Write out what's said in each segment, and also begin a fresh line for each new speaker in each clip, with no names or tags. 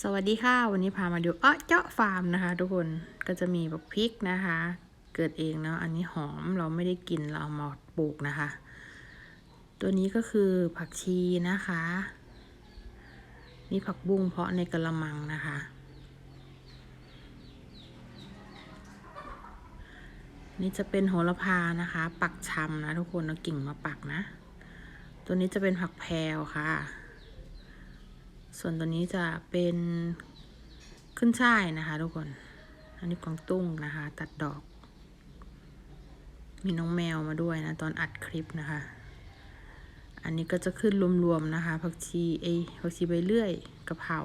สวัสดีค่ะ วันนี้พามาดูเอ้อเจาะฟาร์มนะคะ ทุกคนก็จะมีแบบพริกนะคะ เกิดเองเนาะอันนี้หอมเราไม่ได้กินเราเอามาปลูกนะคะ ตัวนี้ก็คือผักชีนะคะนี่ผักบุ้งเพาะในกระมังนะคะ นี่จะเป็นโหระพานะคะ ปักชำนะทุกคนเอากิ่งมาปักนะ ตัวนี้จะเป็นผักแพรวค่ะ ส่วนตัวนี้จะเป็นขึ้นช่ายนะคะ ทุกคน อันนี้กวางตุ้งนะคะ ตัดดอก มีน้องแมวมาด้วยนะ ตอนอัดคลิปนะคะ อันนี้ก็จะขึ้นรวมๆนะคะผักชีเอผักชีใบเลื่อยกะเพรา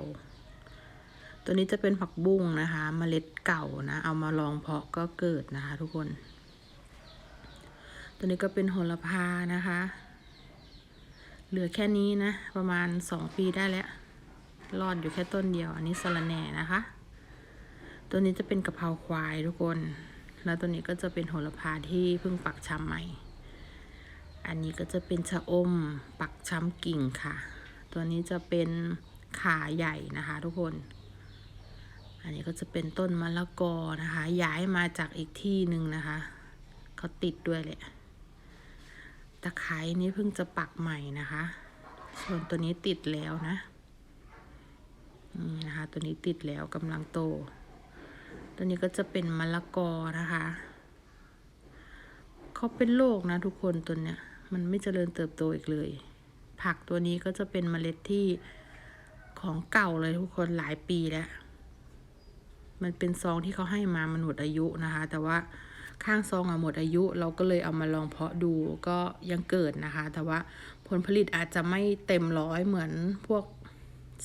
ตัวนี้จะเป็นผักบุ้งนะคะเมล็ดเก่านะ เอามาลองเพาะก็เกิดนะคะ ทุกคน ตัวนี้ก็เป็นโหระพานะคะ เหลือแค่นี้นะ ประมาณสองปีได้แล้ว รอดอยู่แค่ต้นเดียว อันนี้สะระแหน่นะคะ ตัวนี้จะเป็นกะเพราควายทุกคน แล้วตัวนี้ก็จะเป็นโหระพาที่เพิ่งปักชำใหม่ อันนี้ก็จะเป็นชะอมปักชำกิ่งค่ะ ตัวนี้จะเป็นขาใหญ่นะคะ ทุกคน อันนี้ก็จะเป็นต้นมะละกอนะคะ ย้ายมาจากอีกที่หนึ่งนะคะเขาติดด้วยแหละตะไคร้นี่เพิ่งจะปักใหม่นะคะ ส่วนตัวนี้ติดแล้วนะ ตัวนี้ติดแล้วกำลังโต ตัวนี้ก็จะเป็นมะละกอนะคะ เขาเป็นโรคนะทุกคนตัวเนี้ย มันไม่เจริญเติบโตอีกเลย ผักตัวนี้ก็จะเป็นเมล็ดที่ของเก่าเลยทุกคนหลายปีแล้ว มันเป็นซองที่เขาให้มามันหมดอายุนะคะ แต่ว่าข้างซองอะหมดอายุ เราก็เลยเอามาลองเพาะดูก็ยังเกิดนะคะ แต่ว่าผลผลิตอาจจะไม่เต็มร้อยเหมือนพวก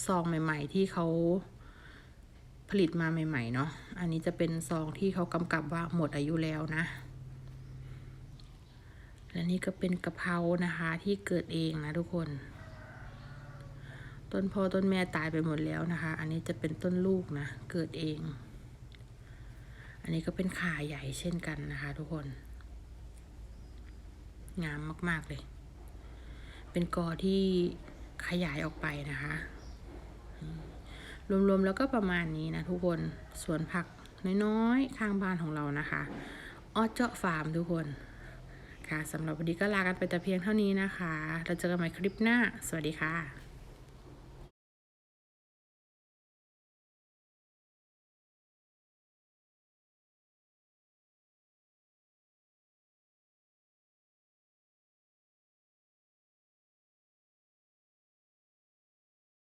ซองใหม่ ๆ ที่เขา ผลิตมาใหม่ๆเนาะ อันนี้จะเป็นซองที่เขากำกับว่าหมดอายุแล้วนะ และนี่ก็เป็นกะเพรานะคะที่เกิดเองนะทุกคน ต้นพ่อต้นแม่ตายไปหมดแล้วนะคะ อันนี้จะเป็นต้นลูกนะ เกิดเอง อันนี้ก็เป็นขาใหญ่เช่นกันนะคะ ทุกคน งามมาก ๆเลย เป็นกอที่ขยายออกไปนะคะ รวมๆแล้วก็ประมาณนี้นะทุกคนสวนผักน้อยๆ ข้างบ้านของเรานะคะออเจาะฟาร์มทุกคนค่ะสำหรับวันนี้ก็ลากันไปแต่เพียงเท่านี้นะคะ เราเจอกันใหม่คลิปหน้า สวัสดีค่ะ